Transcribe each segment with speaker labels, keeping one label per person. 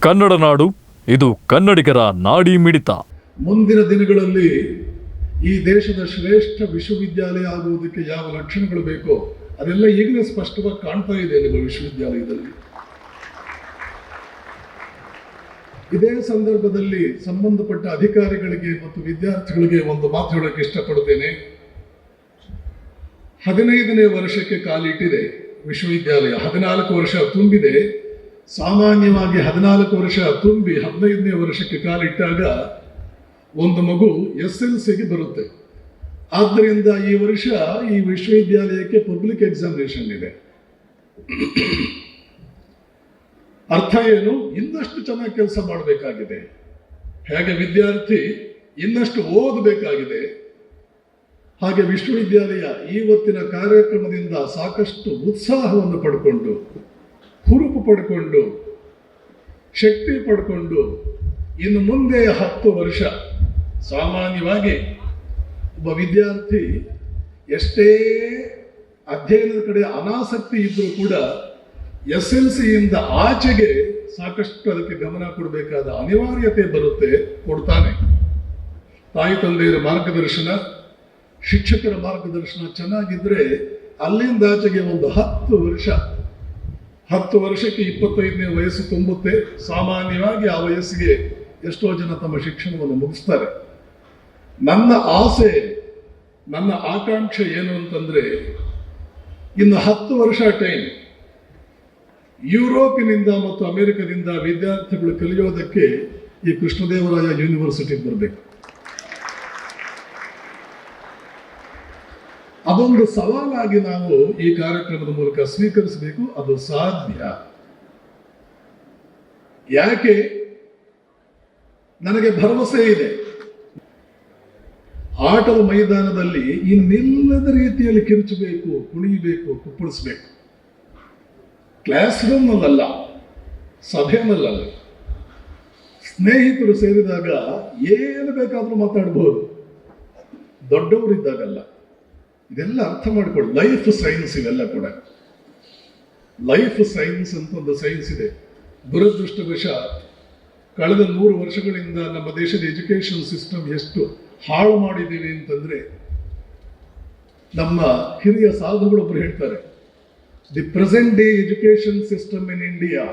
Speaker 1: ಕನ್ನಡ ನಾಡು, ಇದು ಕನ್ನಡಿಗರ ನಾಡಿ ಮಿಡಿತ.
Speaker 2: ಮುಂದಿನ ದಿನಗಳಲ್ಲಿ ಈ ದೇಶದ ಶ್ರೇಷ್ಠ ವಿಶ್ವವಿದ್ಯಾಲಯ ಆಗುವುದಕ್ಕೆ ಯಾವ ಲಕ್ಷಣಗಳು ಬೇಕೋ ಅದೆಲ್ಲ ಈಗಲೇ ಸ್ಪಷ್ಟವಾಗಿ ಕಾಣ್ತಾ ಇದೆ ನಿಮ್ಮ ವಿಶ್ವವಿದ್ಯಾಲಯದಲ್ಲಿ. ಇದೇ ಸಂದರ್ಭದಲ್ಲಿ ಸಂಬಂಧಪಟ್ಟ ಅಧಿಕಾರಿಗಳಿಗೆ ಮತ್ತು ವಿದ್ಯಾರ್ಥಿಗಳಿಗೆ ಒಂದು ಮಾತು ಹೇಳೋಕೆ ಇಷ್ಟಪಡುತ್ತೇನೆ. ಹದಿನೈದನೇ ವರ್ಷಕ್ಕೆ ಕಾಲಿಟ್ಟಿದೆ ವಿಶ್ವವಿದ್ಯಾಲಯ. ಹದಿನಾಲ್ಕು ವರ್ಷ ತುಂಬಿದೆ. ಸಾಮಾನ್ಯವಾಗಿ ಹದಿನಾಲ್ಕು ವರ್ಷ ತುಂಬಿ ಹದಿನೈದನೇ ವರ್ಷಕ್ಕೆ ಕಾಲಿಟ್ಟಾಗ ಒಂದು ಮಗು ಎಸ್ ಎಲ್ ಸಿಗೆ ಬರುತ್ತೆ. ಆದ್ದರಿಂದ ಈ ವರ್ಷ ಈ ವಿಶ್ವವಿದ್ಯಾಲಯಕ್ಕೆ ಪಬ್ಲಿಕ್ ಎಕ್ಸಾಮಿನೇಷನ್ ಇದೆ. ಅರ್ಥ ಏನು? ಇನ್ನಷ್ಟು ಚೆನ್ನಾಗಿ ಕೆಲಸ ಮಾಡಬೇಕಾಗಿದೆ. ಹೇಗೆ ವಿದ್ಯಾರ್ಥಿ ಇನ್ನಷ್ಟು ಓದಬೇಕಾಗಿದೆ. ಹಾಗೆ ವಿಶ್ವವಿದ್ಯಾಲಯ ಇವತ್ತಿನ ಕಾರ್ಯಕ್ರಮದಿಂದ ಸಾಕಷ್ಟು ಉತ್ಸಾಹವನ್ನು ಪಡ್ಕೊಂಡು ಹುರುಪು ಪಡ್ಕೊಂಡು, ಶಕ್ತಿ ಪಡ್ಕೊಂಡು, ಇನ್ನು ಮುಂದೆ ಹತ್ತು ವರ್ಷ ಸಾಮಾನ್ಯವಾಗಿ ಒಬ್ಬ ವಿದ್ಯಾರ್ಥಿ ಎಷ್ಟೇ ಅಧ್ಯಯನದ ಕಡೆ ಅನಾಸಕ್ತಿ ಇದ್ರೂ ಕೂಡ ಎಸ್ ಎಲ್ ಸಿಯಿಂದ ಆಚೆಗೆ ಸಾಕಷ್ಟು ಅದಕ್ಕೆ ಗಮನ ಕೊಡಬೇಕಾದ ಅನಿವಾರ್ಯತೆ ಬರುತ್ತೆ, ಕೊಡ್ತಾನೆ. ತಾಯಿ ತಂದೆಯರ ಮಾರ್ಗದರ್ಶನ, ಶಿಕ್ಷಕರ ಮಾರ್ಗದರ್ಶನ ಚೆನ್ನಾಗಿದ್ರೆ ಅಲ್ಲಿಂದ ಆಚೆಗೆ ಒಂದು ಹತ್ತು ವರ್ಷ ಹತ್ತು ವರ್ಷಕ್ಕೆ ಇಪ್ಪತ್ತೈದನೇ ವಯಸ್ಸು ತುಂಬುತ್ತೆ. ಸಾಮಾನ್ಯವಾಗಿ ಆ ವಯಸ್ಸಿಗೆ ಎಷ್ಟೋ ಜನ ತಮ್ಮ ಶಿಕ್ಷಣವನ್ನು ಮುಗಿಸ್ತಾರೆ. ನನ್ನ ಆಸೆ, ನನ್ನ ಆಕಾಂಕ್ಷೆ ಏನು ಅಂತಂದ್ರೆ, ಇನ್ನು ಹತ್ತು ವರ್ಷ ಟೈಮ್ ಯುರೋಪಿನಿಂದ ಮತ್ತು ಅಮೆರಿಕದಿಂದ ವಿದ್ಯಾರ್ಥಿಗಳು ಕಲಿಯೋದಕ್ಕೆ ಈ ಕೃಷ್ಣದೇವರಾಯ ಯೂನಿವರ್ಸಿಟಿಗೆ ಬರಬೇಕು. ಅದೊಂದು ಸವಾಲಾಗಿ ನಾವು ಈ ಕಾರ್ಯಕ್ರಮದ ಮೂಲಕ ಸ್ವೀಕರಿಸಬೇಕು. ಅದು ಸಾಧ್ಯ. ಯಾಕೆ? ನನಗೆ ಭರವಸೆ ಇದೆ. ಆಟದ ಮೈದಾನದಲ್ಲಿ ಇನ್ನಿಲ್ಲದ ರೀತಿಯಲ್ಲಿ ಕಿರುಚಬೇಕು, ಕುಣಿಯಬೇಕು, ಕುಪ್ಪಳಿಸ್ಬೇಕು. ಕ್ಲಾಸ್ ರೂಮ್ನಲ್ಲ ಸಭೆನಲ್ಲ ಸ್ನೇಹಿತರು ಸೇರಿದಾಗ ಏನು ಬೇಕಾದರೂ ಮಾತಾಡ್ಬೋದು. ದೊಡ್ಡವರಿದ್ದಾಗಲ್ಲ. ಇದೆಲ್ಲ ಅರ್ಥ ಮಾಡಿಕೊಳ್ಳಿ. ಲೈಫ್ ಸೈನ್ಸ್ ಇವೆಲ್ಲ ಕೂಡ. ಲೈಫ್ ಸೈನ್ಸ್ ಅಂತ ಒಂದು ಸೈನ್ಸ್ ಇದೆ. ದುರದೃಷ್ಟವಶ ಕಳೆದ ನೂರು ವರ್ಷಗಳಿಂದ ನಮ್ಮ ದೇಶದ ಎಜುಕೇಶನ್ ಸಿಸ್ಟಮ್ ಎಷ್ಟು ಹಾಳು ಮಾಡಿದ್ದೀವಿ ಅಂತಂದ್ರೆ ನಮ್ಮ ಹಿರಿಯ ಸಾಧುಗಳೊಬ್ಬರು ಹೇಳ್ತಾರೆ the present day education system in India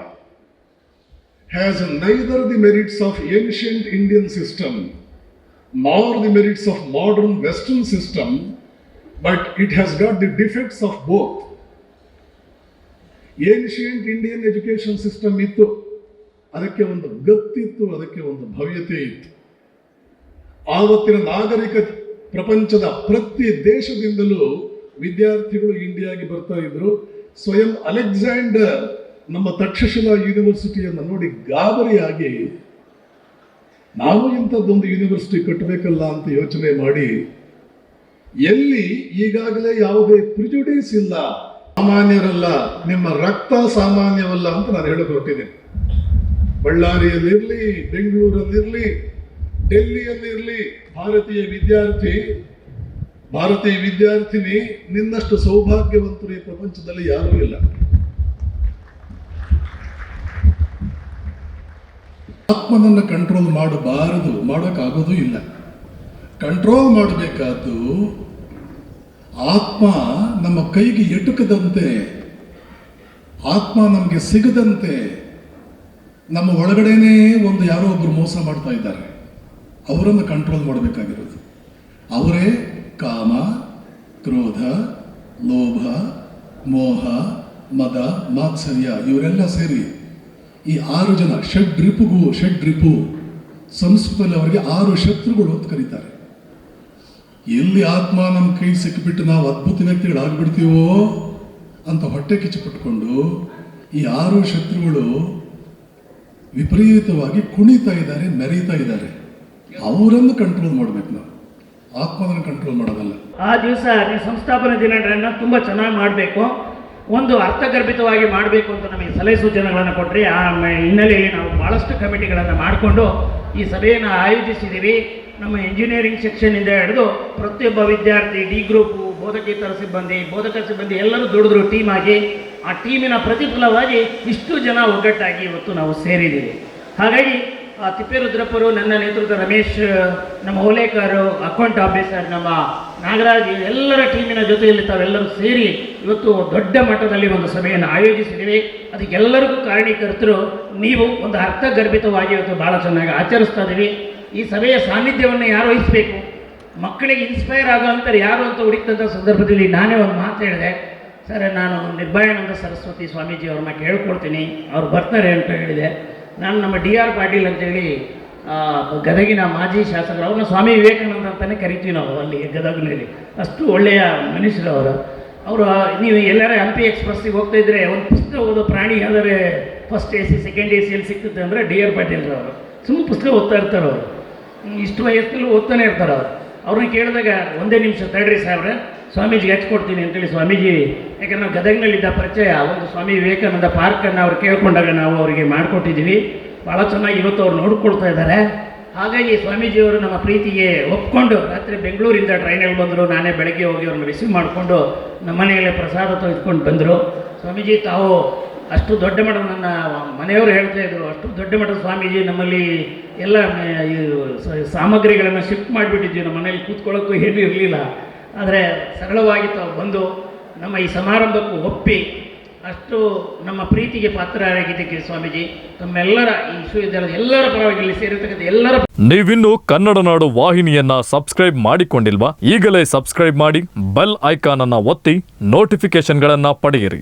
Speaker 2: has neither the merits of ancient Indian system nor the merits of modern western system, but it has got the defects of both. Ancient Indian education system ಇತ್ತು. ಅದಕ್ಕೆ ಒಂದು ಗತ್ತಿತ್ತು, ಅದಕ್ಕೆ ಒಂದು ಭವ್ಯತೆ ಇತ್ತು. ಆವತ್ತಿನ ನಾಗರಿಕ ಪ್ರಪಂಚದ ಪ್ರತಿ ದೇಶದಿಂದಲೂ ವಿದ್ಯಾರ್ಥಿಗಳು ಇಂಡಿಯಾಗೆ ಬರ್ತಾ ಇದ್ರು. ಸ್ವಯಂ ಅಲೆಕ್ಸಾಂಡರ್ ನಮ್ಮ ತಕ್ಷಶಿಲಾ ಯೂನಿವರ್ಸಿಟಿಯನ್ನು ನೋಡಿ ಗಾಬರಿಯಾಗಿ, ನಾವು ಇಂಥದ್ದೊಂದು ಯೂನಿವರ್ಸಿಟಿ ಕಟ್ಟಬೇಕಲ್ಲ ಅಂತ ಯೋಚನೆ ಮಾಡಿ ಎಲ್ಲಿ ಈಗಾಗಲೇ ಯಾವುದೇ ಪ್ರಿಜುಡೀಸ್ ಇಲ್ಲ, ಸಾಮಾನ್ಯರಲ್ಲ, ನಿಮ್ಮ ರಕ್ತ ಸಾಮಾನ್ಯವಲ್ಲ ಅಂತ ನಾನು ಹೇಳಿಕೊಟ್ಟಿದ್ದೀನಿ ಬಳ್ಳಾರಿಯಲ್ಲಿರಲಿ, ಬೆಂಗಳೂರಲ್ಲಿರಲಿ, ಡೆಲ್ಲಿಯಲ್ಲಿರಲಿ, ಭಾರತೀಯ ವಿದ್ಯಾರ್ಥಿ, ಭಾರತೀಯ ವಿದ್ಯಾರ್ಥಿನಿ, ನಿನ್ನಷ್ಟು ಸೌಭಾಗ್ಯವಂತರು ಈ ಪ್ರಪಂಚದಲ್ಲಿ ಯಾರೂ ಇಲ್ಲ. ಆತ್ಮನನ್ನು ಕಂಟ್ರೋಲ್ ಮಾಡಬಾರದು, ಮಾಡೋಕ್ಕಾಗೋದು ಇಲ್ಲ. ಕಂಟ್ರೋಲ್ ಮಾಡಬೇಕಾದ್ದು ಆತ್ಮ ನಮ್ಮ ಕೈಗೆ ಎಟುಕದಂತೆ, ಆತ್ಮ ನಮಗೆ ಸಿಗದಂತೆ ನಮ್ಮ ಒಳಗಡೆನೇ ಒಂದು ಯಾರೋ ಒಬ್ಬರು ಮೋಸ ಮಾಡ್ತಾ ಇದ್ದಾರೆ. ಅವರನ್ನು ಕಂಟ್ರೋಲ್ ಮಾಡಬೇಕಾಗಿರೋದು. ಅವರೇ ಕಾಮ, ಕ್ರೋಧ, ಲೋಭ, ಮೋಹ, ಮದ, ಮಾತ್ಸರ್ಯ ಇವರೆಲ್ಲ ಸೇರಿ ಈ ಆರು ಜನ ಷಡ್ ರಿಪುಗು ಷಡ್ ರಿಪು ಸಂಸ್ಕೃತದಲ್ಲಿ ಅವರಿಗೆ ಆರು ಶತ್ರುಗಳು ಅಂತ ಕರೀತಾರೆ. ಎಲ್ಲಿ ಆತ್ಮ ನಮ್ಮ ಕೈ ಸಿಕ್ಕಿಬಿಟ್ಟು ನಾವು ಅದ್ಭುತ ವ್ಯಕ್ತಿಗಳಾಗ್ಬಿಡ್ತೀವೋ ಅಂತ ಹೊಟ್ಟೆ ಕಿಚ್ಚುಪಟ್ಟುಕೊಂಡು ಈ ಆರು ಶತ್ರುಗಳು ವಿಪರೀತವಾಗಿ ಕುಣಿತಾ ಇದ್ದಾರೆ ಮೆರೀತಾ ಇದ್ದಾರೆ. ಅವರನ್ನು ಕಂಟ್ರೋಲ್ ಮಾಡ್ಬೇಕು ನಾವು. ಆತ್ಮವನ್ನು ಕಂಟ್ರೋಲ್ ಮಾಡೋದಲ್ಲ.
Speaker 3: ಆ ದಿವಸ ಸಂಸ್ಥಾಪನಾ ದಿನಾಚರಣೆಯನ್ನು ತುಂಬ ಚೆನ್ನಾಗಿ ಮಾಡಬೇಕು. ಒಂದು ಅರ್ಥಗರ್ಭಿತವಾಗಿ ಮಾಡಬೇಕು ಅಂತ ನಮಗೆ ಸಲಹೆ ಸೂಚನೆಗಳನ್ನು ಕೊಟ್ಟರೆ ಆ ಹಿನ್ನೆಲೆಯಲ್ಲಿ ನಾವು ಭಾಳಷ್ಟು ಕಮಿಟಿಗಳನ್ನು ಮಾಡಿಕೊಂಡು ಈ ಸಭೆಯನ್ನು ಆಯೋಜಿಸಿದ್ದೀವಿ. ನಮ್ಮ ಇಂಜಿನಿಯರಿಂಗ್ ಸೆಕ್ಷನ್ನಿಂದ ಹಿಡಿದು ಪ್ರತಿಯೊಬ್ಬ ವಿದ್ಯಾರ್ಥಿ ಡಿ ಗ್ರೂಪು ಬೋಧಕೇತರ ಸಿಬ್ಬಂದಿ ಬೋಧಕ ಸಿಬ್ಬಂದಿ ಎಲ್ಲರೂ ದುಡಿದ್ರು ಟೀಮ್ ಆಗಿ ಆ ಟೀಮಿನ ಪ್ರತಿಫಲವಾಗಿ ಇಷ್ಟು ಜನ ಒಗ್ಗಟ್ಟಾಗಿ ಇವತ್ತು ನಾವು ಸೇರಿದ್ದೀವಿ. ಹಾಗಾಗಿ ಆ, ತಿಪ್ಪೇರುದ್ರಪ್ಪರು ನನ್ನ ನೇತೃತ್ವ ರಮೇಶ್ ನಮ್ಮ ಓಲೇಕರು ಅಕೌಂಟ್ ಆಫೀಸರ್ ನಮ್ಮ ನಾಗರಾಜ್ ಎಲ್ಲರ ಟೀಮಿನ ಜೊತೆಯಲ್ಲಿ ತಾವೆಲ್ಲರೂ ಸೇರಿ ಇವತ್ತು ದೊಡ್ಡ ಮಟ್ಟದಲ್ಲಿ ಒಂದು ಸಭೆಯನ್ನು ಆಯೋಜಿಸಿದ್ದೀವಿ. ಅದಕ್ಕೆಲ್ಲರಿಗೂ ಕಾರಣೀಕರ್ತರು ನೀವು ಒಂದು ಅರ್ಥಗರ್ಭಿತವಾಗಿ ಇವತ್ತು ಭಾಳ ಚೆನ್ನಾಗಿ ಆಚರಿಸ್ತಾ ಇದ್ದೀವಿ ಈ ಸಭೆಯ ಸಾನ್ನಿಧ್ಯವನ್ನು ಯಾರು ವಹಿಸಬೇಕು? ಮಕ್ಕಳಿಗೆ ಇನ್ಸ್ಪೈರ್ ಆಗೋವಂಥವ್ರು ಯಾರು ಅಂತ ಹುಡುಕಿದಂಥ ಸಂದರ್ಭದಲ್ಲಿ ನಾನೇ ಒಂದು ಮಾತು ಹೇಳಿದೆ. ಸರ್, ನಾನು ನಿರ್ಭಯಾನಂದ ಸರಸ್ವತಿ ಸ್ವಾಮೀಜಿ ಅವ್ರನ್ನ ಕೇಳ್ಕೊಳ್ತೀನಿ ಅವ್ರು ಬರ್ತಾರೆ ಅಂತ ಹೇಳಿದೆ. ನಾನು ನಮ್ಮ ಡಿ ಆರ್ ಪಾಟೀಲ್ ಅಂತೇಳಿ ಗದಗಿನ ಮಾಜಿ ಶಾಸಕರು. ಅವ್ರನ್ನ ಸ್ವಾಮಿ ವಿವೇಕಾನಂದ ಅಂತಲೇ ಕರಿತೀವಿ ನಾವು ಅಲ್ಲಿ ಗದಗಿನಲ್ಲಿ. ಅಷ್ಟು ಒಳ್ಳೆಯ ಮನುಷ್ಯರು ಅವರು. ಅವರು ನೀವು ಎಲ್ಲರ ಹಂಪಿ ಎಕ್ಸ್ಪ್ರೆಸ್ಸಿಗೆ ಹೋಗ್ತಾ ಇದ್ರೆ ಒಂದು ಪುಸ್ತಕ ಓದೋ ಪ್ರಾಣಿ ಯಾವ್ದಾದ್ರೆ first A C second A ಸಿಯಲ್ಲಿ ಸಿಕ್ತದೆ ಅಂದರೆ ಡಿ ಆರ್ ಪಾಟೀಲ್ರವರು. ಸುಮ್ಮನೆ ಪುಸ್ತಕ ಓದ್ತಾ ಇರ್ತಾರೆ ಅವರು ಇಷ್ಟು ವಯಸ್ಸಲ್ಲೂ ಓದ್ತಾನೆ ಇರ್ತಾರೆ ಅವ್ರು. ಅವ್ರನ್ನ ಕೇಳಿದಾಗ ಒಂದೇ ನಿಮಿಷ ತಡ್ರಿ ಸಾಹೇಬ್ರೆ, ಸ್ವಾಮೀಜಿಗೆ ಹಚ್ಕೊಡ್ತೀನಿ ಅಂತೇಳಿ ಸ್ವಾಮೀಜಿ, ಯಾಕಂದ್ರೆ ನಾವು ಗದಗಿನಲ್ಲಿದ್ದ ಪರಿಚಯ ಒಂದು ಸ್ವಾಮಿ ವಿವೇಕಾನಂದ ಪಾರ್ಕನ್ನು ಅವ್ರು ಕೇಳ್ಕೊಂಡಾಗ ನಾವು ಅವರಿಗೆ ಮಾಡಿಕೊಟ್ಟಿದ್ದೀವಿ. ಭಾಳ ಚೆನ್ನಾಗಿ ಇವತ್ತು ಅವ್ರು ನೋಡ್ಕೊಳ್ತಾ ಇದ್ದಾರೆ. ಹಾಗಾಗಿ ಸ್ವಾಮೀಜಿಯವರು ನಮ್ಮ ಪ್ರೀತಿಗೆ ಒಪ್ಕೊಂಡು ರಾತ್ರಿ ಬೆಂಗಳೂರಿಂದ ಟ್ರೈನಲ್ಲಿ ಬಂದರು. ನಾನೇ ಬೆಳಗ್ಗೆ ಹೋಗಿ ಅವ್ರನ್ನ ರಿಸೀವ್ ಮಾಡಿಕೊಂಡು ನಮ್ಮ ಮನೆಯಲ್ಲೇ ಪ್ರಸಾದ ತೆಗೆದುಕೊಂಡು ಬಂದರು. ಸ್ವಾಮೀಜಿ, ತಾವು ಅಷ್ಟು ದೊಡ್ಡ ಮಠ ನನ್ನ ಮನೆಯವರು ಹೇಳ್ತಾ ಇದ್ರು, ಅಷ್ಟು ದೊಡ್ಡ ಮಠದ ಸ್ವಾಮೀಜಿ, ನಮ್ಮಲ್ಲಿ ಎಲ್ಲ ಸಾಮಗ್ರಿಗಳನ್ನು ಶಿಫ್ಟ್ ಮಾಡಿಬಿಟ್ಟಿದ್ವಿ. ನಮ್ಮ ಮನೇಲಿ ಕೂತ್ಕೊಳ್ಳೋಕ್ಕೂ ಏನೂ ಇರಲಿಲ್ಲ. ಆದರೆ ಸರಳವಾಗಿ ತಾವು ಬಂದು ನಮ್ಮ ಈ ಸಮಾರಂಭಕ್ಕೂ ಒಪ್ಪಿ ಅಷ್ಟು ನಮ್ಮ ಪ್ರೀತಿಗೆ ಪಾತ್ರರಾಗಿದ್ದಕ್ಕೆ ಸ್ವಾಮೀಜಿ, ತಮ್ಮೆಲ್ಲರ ಈ ವಿಶ್ವವಿದ್ಯಾಲಯದ ಎಲ್ಲರ ಪರವಾಗಿ ಸೇರಿರ್ತಕ್ಕಂಥ ಎಲ್ಲರ
Speaker 1: ನೀವಿನ್ನು ಕನ್ನಡ ನಾಡು ವಾಹಿನಿಯನ್ನ ಸಬ್ಸ್ಕ್ರೈಬ್ ಮಾಡಿಕೊಂಡಿಲ್ವಾ? ಈಗಲೇ ಸಬ್ಸ್ಕ್ರೈಬ್ ಮಾಡಿ, ಬೆಲ್ ಐಕಾನ್ ಅನ್ನ ಒತ್ತಿ ನೋಟಿಫಿಕೇಶನ್ಗಳನ್ನ ಪಡೆಯಿರಿ.